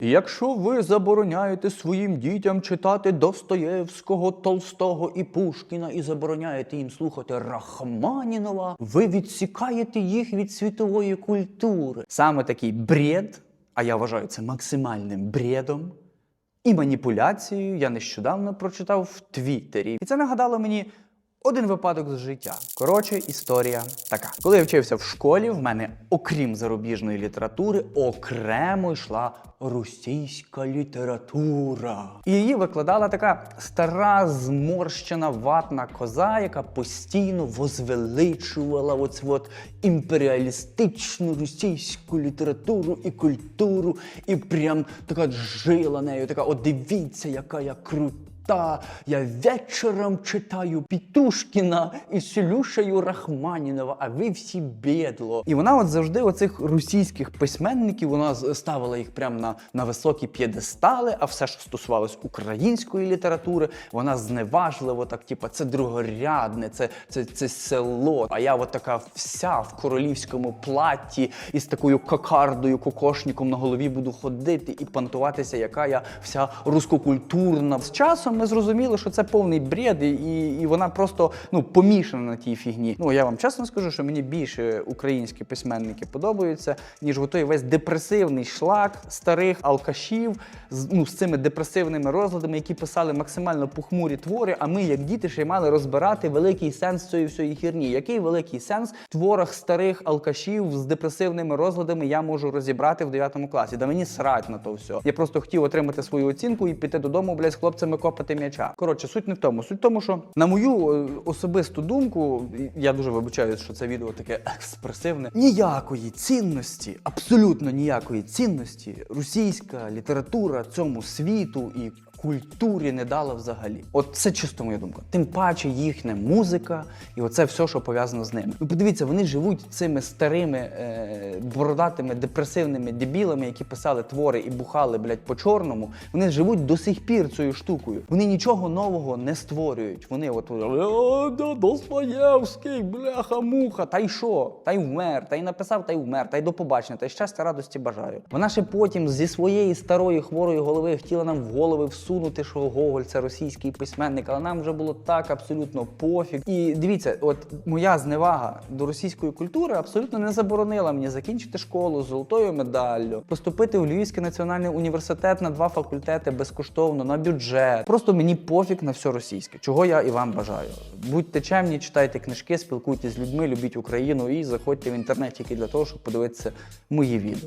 Якщо ви забороняєте своїм дітям читати Достоєвського, Толстого і Пушкіна і забороняєте їм слухати Рахманінова, ви відсікаєте їх від світової культури. Саме такий бред, а я вважаю це максимальним бредом, і маніпуляцією я нещодавно прочитав в Твіттері. І це нагадало мені один випадок з життя. Коротше, історія така. Коли я вчився в школі, в мене, окрім зарубіжної літератури, окремо йшла російська література. І її викладала така стара, зморщена ватна коза, яка постійно возвеличувала оцю от імперіалістичну російську літературу і культуру, і прям така жила нею, така, от дивіться, яка я крута. Та я вечором читаю Пітушкіна і слушаю Рахманінова, а ви всі бєдло. І вона от завжди оцих російських письменників вона ставила їх прямо на, на високі п'єдестали, а все, що стосувалось української літератури, вона зневажливо так, типа, це другорядне, це, це, це село. А я от така вся в королівському платі із такою кокардою, кокошником на голові буду ходити і пантуватися, яка я вся рускокультурна. З часом ми зрозуміли, що це повний бред, і, і вона просто ну, помішана на тій фігні. Ну я вам чесно скажу, що мені більше українські письменники подобаються, ніж той весь депресивний шлак старих алкашів з, ну, з цими депресивними розладами, які писали максимально похмурі твори. А ми, як діти, ще й мали розбирати великий сенс цієї всієї херні. Який великий сенс в творах старих алкашів з депресивними розладами я можу розібрати в 9 класі? Да мені срать на то все. Я просто хотів отримати свою оцінку і піти додому, блядь, з хлопцями копати м'яча. Коротше, суть не в тому. Суть в тому, що на мою е, особисту думку, я дуже вибачаю, що це відео таке експресивне. Ніякої цінності, абсолютно ніякої цінності російська література цьому світу і культурі не дала взагалі. От це чисто моя думка. Тим паче їхня музика і оце все, що пов'язано з ними. Ну подивіться, вони живуть цими старими е, бородатими депресивними дебілами, які писали твори і бухали, блядь, по чорному. Вони живуть до сих пір цією штукою. Вони нічого нового не створюють. Вони от «О, Достоєвський, бляха, муха. Та й що? Та й вмер, та й написав, та й вмер, та й до побачення, та й щастя, радості бажаю. Вона ще потім зі своєї старої хворої голови хотіла нам в голови всунути, що Гоголь це російський письменник, але нам вже було так абсолютно пофіг. І дивіться, от моя зневага до російської культури абсолютно не заборонила мені закінчити школу з золотою медаллю, поступити в Львівський національний університет на два факультети безкоштовно на бюджет. Просто мені пофіг на все російське, чого я і вам бажаю. Будьте чемні, читайте книжки, спілкуйтесь з людьми, любіть Україну і заходьте в інтернет тільки для того, щоб подивитися мої відео.